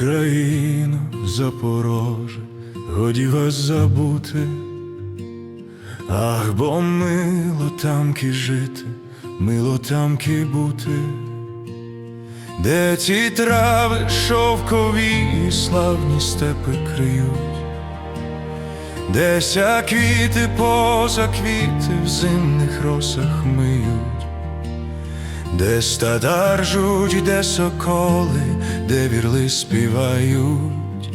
Україно, Запороже, годі вас забути, ах, бо мило тамки жити, мило тамки бути, де ті трави шовкові і славні степи криють, де ся квіти поза квіти в зимних росах миють. Де стада ржуть, де соколи, де вірли співають,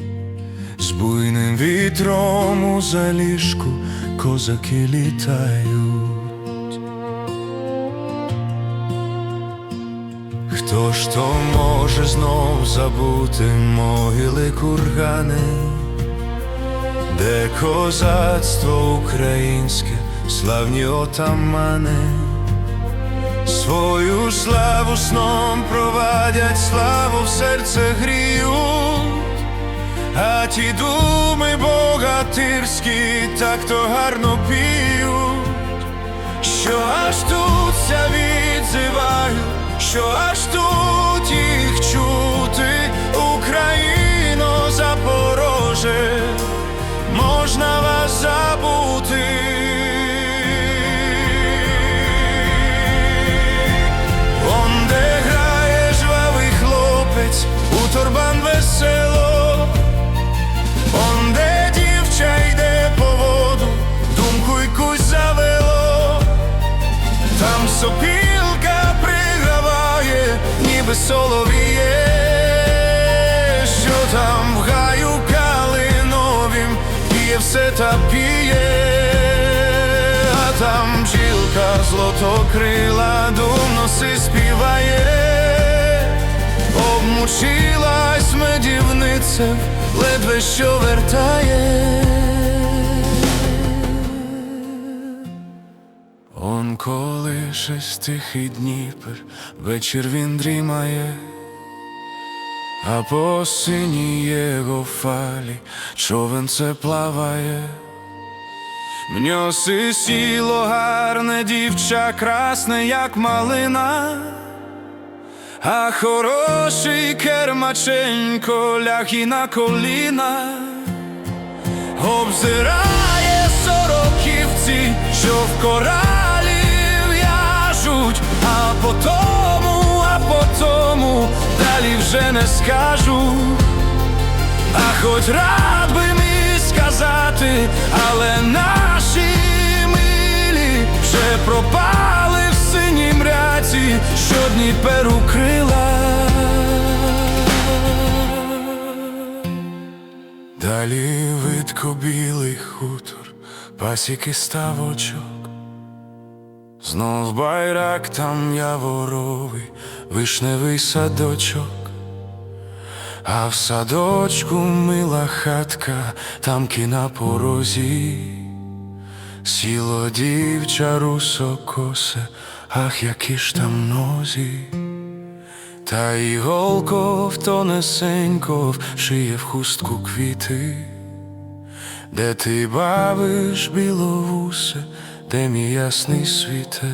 з буйним вітром у заліжку козаки літають. Хто ж то може знов забути могили кургани, де козацтво українське, славні отамани. Свою славу сном провадять, славу в серце гріють, а ті думи богатирські так то гарно піють, що аж тут ся відзивають, що аж тут їх чути, все та п'є, а там бджілка злотокрила думно си співає, обмучилась медівниця, ледве що вертає. Он колише тихий Дніпер, вечір він дрімає, а по синій його фалі човен це плаває. В ньоси сіло гарне дівча, красне, як малина, а хороший кермаченько ляг і на коліна, обзирає сороківці, що в коралі вже не скажу. А хоч рад би міг сказати, але наші милі вже пропали в синій мряці, що Дніпер укрила. Далі видко білий хутор, пасіки ставочок. Знов байрак там яворовий, вишневий садочок. А в садочку мила хатка, там на порозі, сіло дівча русокосе, ах, які ж там нозі, та й в тонесенько шиє в хустку квіти, де ти бавиш біловусе, де мій ясний світе.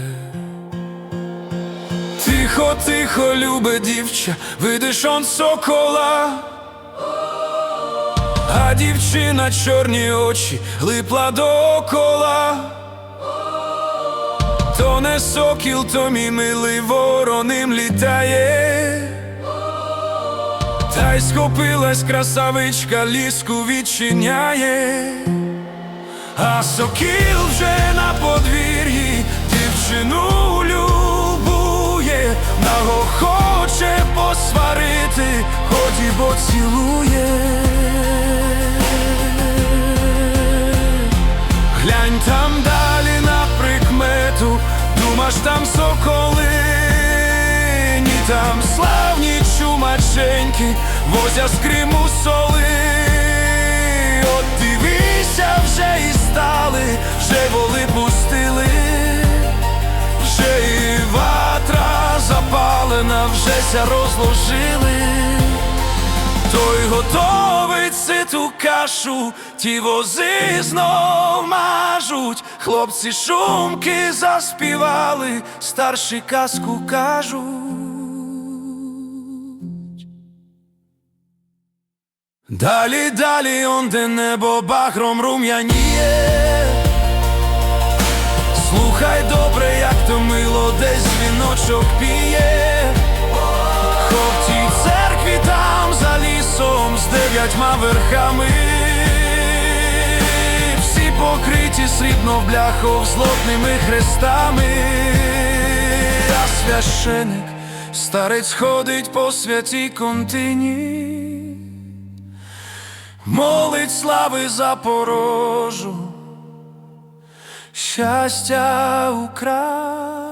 Тихо, тихо, любе дівча, видиш он сокола, а дівчина чорні очі липла докола. То не сокіл, то мій милий вороним літає, та й схопилась красавичка, ліску відчиняє, а сокіл вже на подвір'ї дівчину любує, наго хоче посварити, ході бо цілує. Глянь там далі на прикмету, думаш там соколи, ні там славні чумаченьки, возя з Криму соли. От дивися, вже і стали, вже воли ся розложили. Той готовить ситу кашу, ті вози знов мажуть, хлопці шумки заспівали, старші казку. кажуть. Далі, далі, он де небо багром рум'яніє. Слухай добре, як то мило, десь дзвіночок піє. Верхами. Всі покриті срібно бляхов злотними хрестами. А священик, старець ходить по святій контині. Молить слави Запорожу, щастя Україні.